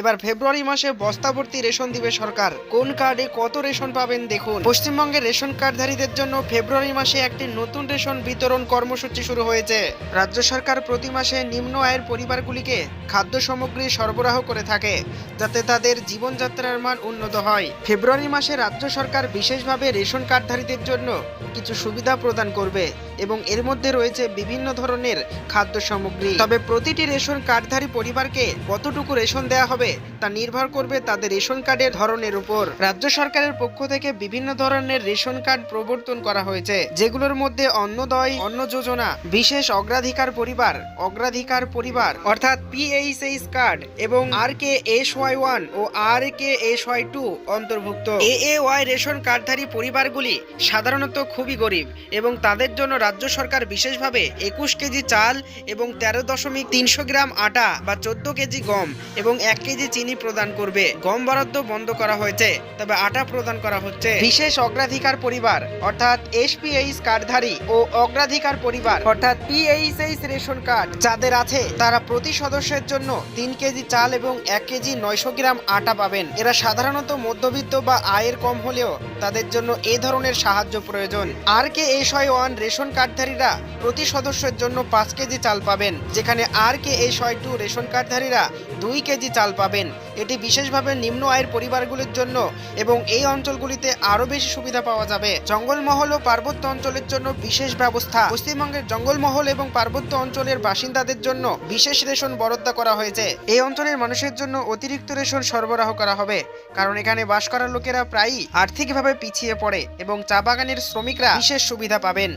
এবার ফেব্রুয়ারি মাসে বস্তাভর্তি রেশন দিবে সরকার। কোন কার্ডে কত রেশন পাবেন দেখুন। পশ্চিমবঙ্গের রেশন কার্ডধারীদের জন্য ফেব্রুয়ারি মাসে একটি নতুন রেশন বিতরণ কর্মসূচি শুরু হয়েছে। রাজ্য সরকার প্রতি মাসে নিম্ন আয়ের পরিবারগুলিকে খাদ্য সামগ্রী সরবরাহ করে থাকে, যাতে তাদের জীবনযাত্রার মান উন্নত হয়। ফেব্রুয়ারি মাসে রাজ্য সরকার বিশেষভাবে রেশন কার্ডধারীদের জন্য কিছু সুবিধা প্রদান করবে। এবং এর মধ্যে রয়েছে বিভিন্ন ধরনের খাদ্য সামগ্রী। তবে প্রতিটি রেশন কার্ডধারী পরিবারকে কতটুকু রেশন দেওয়া হবে তা নির্ভর করবে তাদের রেশন কার্ডের ধরনের উপর। রাজ্য সরকারের পক্ষ থেকে বিভিন্ন ধরনের রেশন কার্ড প্রবর্তন করা হয়েছে, যেগুলোর মধ্যে অন্নদয় অন্ন যোজনা, বিশেষ অগ্রাধিকার পরিবার অগ্রাধিকার পরিবার অর্থাৎ পিএইচএইচ কার্ড এবং R K S Y one ও R K S Y two অন্তর্ভুক্ত। এ ওয়াই রেশন কার্ডধারী পরিবারগুলি সাধারণত খুবই গরিব এবং তাদের জন্য রাজ্য সরকার বিশেষভাবে একুশ কেজি চাল এবং তেরো দশমিক তিনশো গ্রাম আটা বা চোদ্দ কেজি গম এবং এক কেজি চিনি প্রদান করবে। গম বরাদ্দ বন্ধ করা হয়েছে, তবে আটা প্রদান করা হচ্ছে। বিশেষ অগ্রাধিকার পরিবার, অর্থাৎ এসপিএইচ কার্ডধারী ও অগ্রাধিকার পরিবার, অর্থাৎ পিএইচএইচ রেশন কার্ড যাদের আছে, তারা প্রতি সদস্যের জন্য তিন কেজি চাল এবং এক কেজি নয়শো গ্রাম আটা পাবেন। এরা সাধারণত মধ্যবিত্ত বা আয়ের কম হলেও তাদের জন্য এ ধরনের সাহায্য প্রয়োজন। R K S one ration কার্ডধারীরা প্রতি সদস্যের জন্য পাঁচ কেজি চাল পাবেন, যেখানে R K S two ration কার্ডধারীরা দুই কেজি চাল পাবেন। এটি বিশেষভাবে নিম্ন আয়ের পরিবারগুলির জন্য এবং এই অঞ্চলগুলিতে আরও বেশি সুবিধা পাওয়া যাবে। জঙ্গলমহল ও পার্বত্য অঞ্চলের জন্য বিশেষ ব্যবস্থা। পশ্চিমবঙ্গের জঙ্গলমহল এবং পার্বত্য অঞ্চলের বাসিন্দাদের জন্য বিশেষ রেশন বরাদ্দ করা হয়েছে। এই অঞ্চলের মানুষের জন্য অতিরিক্ত রেশন সরবরাহ করা হবে, কারণ এখানে বাস করার লোকেরা প্রায়ই আর্থিকভাবে পিছিয়ে পড়ে এবং চা বাগানের শ্রমিকরা বিশেষ সুবিধা পাবেন।